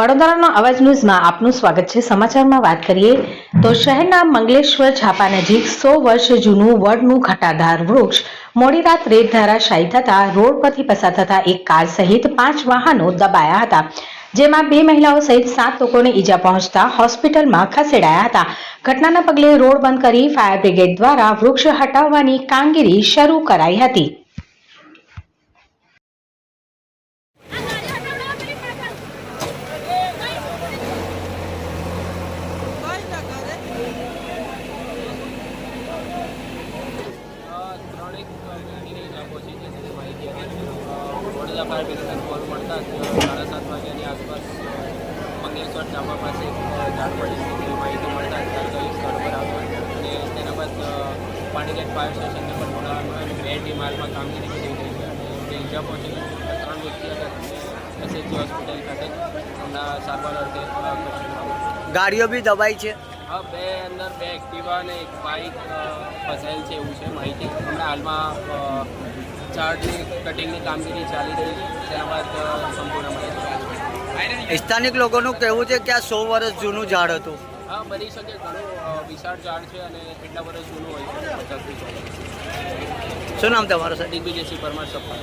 વડોદરાનો અવાજ ન્યૂઝમાં આપનું સ્વાગત છે. સમાચારમાં વાત કરીએ તો શહેરના મંગલેશ્વર છાપા નજીક સો વર્ષ જૂનું વડનું ઘટાદાર વૃક્ષ મોડી રાત રેત ધારાશાયી થતા રોડ પરથી પસાર થતા એક કાર સહિત પાંચ વાહનો દબાયા હતા, જેમાં બે મહિલાઓ સહિત સાત લોકોને ઈજા પહોંચતા હોસ્પિટલમાં ખસેડાયા હતા. ઘટનાના પગલે રોડ બંધ કરી ફાયર બ્રિગેડ દ્વારા વૃક્ષ હટાવવાની કામગીરી શરૂ કરાઈ હતી ત્રણેક વ્યક્તિની ઈજા પહોંચી છે તેની માહિતી હતી અ, વડોદરા ફાયર બ્રિગેડને કોલ સાડા સાત વાગ્યાની આસપાસ મંગેશ્વર ચાંપા પાસે ઝાડ પડી તેની માહિતી મળતા તાત્કાલિક સ્થળ પર આવ્યા અને તેના બાદ પાણીગેટ ફાયર સ્ટેશનને પણ બોલાવવાનું અને બે ટીમ હાલમાં કામગીરી કરી રહી છે અને જે ઈજા પહોંચી છે ત્રણ વ્યક્તિ હતા. એસએચજી હોસ્પિટલ ખાતે એમના સારવાર અર્થે ગાડીઓ બી દબાઈ છે? હા બે અંદર બે એક્ટિવા અને એક બાઇક ફસાયેલ છે એવું છે માહિતી. હમણાં હાલમાં ઝાડની કટિંગની કામગીરી ચાલી રહી છે. તેના બાદ સંપૂર્ણ માહિતી સ્થાનિક લોકોનું કહેવું છે કે આ સો વર્ષ જૂનું ઝાડ હતું. હા બની શકે ઘણું વિશાળ ઝાડ છે અને એટલા વર્ષ જૂનું હોય છે. શું નામ તમારું સર દિગ્વિજયસિંહ પરમાર સપ્પા